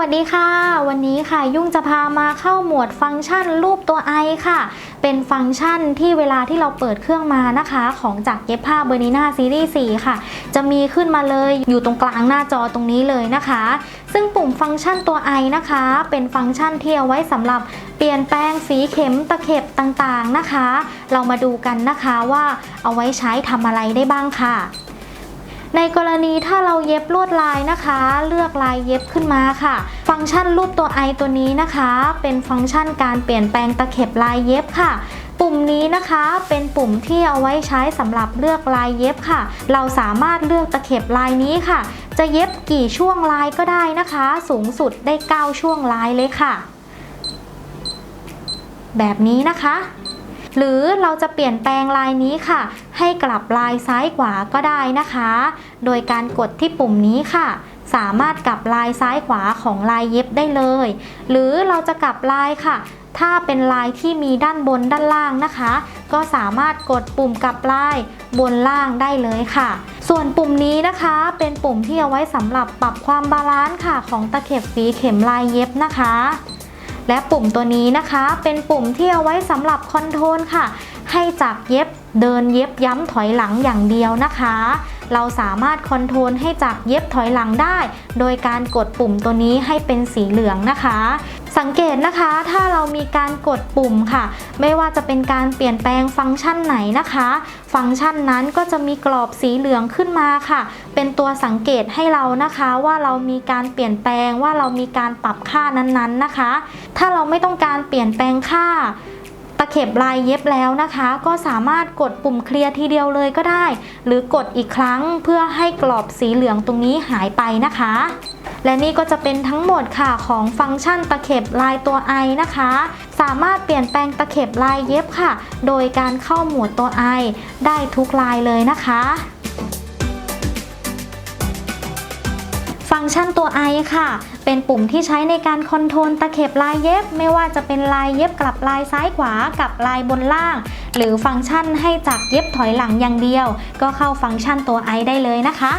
วัสดีค่ะ วันนี้ค่ะยุ่งจะพามาเข้าหมวดฟังก์ชันรูปตัว i ค่ะ เป็นฟังก์ชันที่เวลาที่เราเปิดเครื่องมานะคะ ของจากเย็บผ้าเบอร์นีนาซีรีส์4ค่ะ จะมีขึ้นมาเลยอยู่ตรงกลางหน้าจอตรงนี้เลยนะคะ ซึ่งปุ่มฟังก์ชันตัว i นะคะ เป็นฟังก์ชันที่เอาไว้สำหรับเปลี่ยนแปลงสีเข็มตะเข็บต่างๆนะคะ เรามาดูกันนะคะว่าเอาไว้ใช้ทำอะไรได้บ้างค่ะ ในกรณีถ้าเราเย็บลวดลายนะคะ เลือกลายเย็บขึ้นมาค่ะ ฟังก์ชันรูปตัว i ตัวนี้นะคะ เป็นฟังก์ชันการเปลี่ยนแปลงตะเข็บลายเย็บค่ะ ปุ่มนี้นะคะเป็นปุ่มที่เอาไว้ใช้สำหรับเลือกลายเย็บค่ะ เราสามารถเลือกตะเข็บลายนี้ค่ะ จะเย็บกี่ช่วงลายก็ได้นะคะ สูงสุดได้ 9 ช่วงลายเลยค่ะ แบบนี้นะคะ หรือเราจะเปลี่ยนแปลงลายนี้ค่ะ ให้กลับลายซ้ายขวาก็ได้นะคะ โดยการกดที่ปุ่มนี้ค่ะ สามารถกลับลายซ้ายขวาของลายเย็บได้เลย หรือเราจะกลับลายค่ะถ้าเป็นลายที่มีด้านบนด้านล่างนะคะ ก็สามารถกดปุ่มกลับลายบนล่างได้เลยค่ะ ส่วนปุ่มนี้นะคะเป็นปุ่มที่เอาไว้สำหรับปรับความบาลานซ์ค่ะ ของตะเข็บฝีเข็มลายเย็บนะคะ และปุ่มตัวนี้นะคะเป็นปุ่มที่เอาไว้สำหรับคอนโทรลค่ะ ให้จากเย็บเดินเย็บย้ำถอยหลังอย่างเดียวนะคะ เราสามารถคอนโทรลให้จากเย็บถอยหลังได้ โดยการกดปุ่มตัวนี้ให้เป็นสีเหลืองนะคะ สังเกตนะคะถ้าเรามีการกดปุ่มค่ะ ไม่ว่าจะเป็นการเปลี่ยนแปลงฟังก์ชันไหนนะคะ ฟังก์ชันนั้นก็จะมีกรอบสีเหลืองขึ้นมาค่ะ เป็นตัวสังเกตให้เรานะคะว่าเรามีการเปลี่ยนแปลงว่าเรามีการปรับค่านั้นๆนะคะ ถ้าเราไม่ต้องการเปลี่ยนแปลงค่าตะเข็บลายเย็บแล้วนะคะ ก็สามารถกดปุ่มเคลียร์ทีเดียวเลยก็ได้ หรือกดอีกครั้งเพื่อให้กรอบสีเหลืองตรงนี้หายไปนะคะ และนี่ก็จะเป็นทั้งหมดค่ะของฟังก์ชันตะเข็บลายตัว i นะคะ สามารถเปลี่ยนแปลงตะเข็บลายเย็บค่ะ โดยการเข้าหมวดตัว i ได้ทุกลายเลยนะคะฟังก์ชันตัว i ค่ะ เป็นปุ่มที่ใช้ในการคอนโทรลตะเข็บลายเย็บ ไม่ว่าจะเป็นลายเย็บกลับลายซ้ายขวากับลายบนล่าง หรือฟังก์ชันให้จากเย็บถอยหลังอย่างเดียว ก็เข้าฟังก์ชันตัว i ได้เลยนะคะ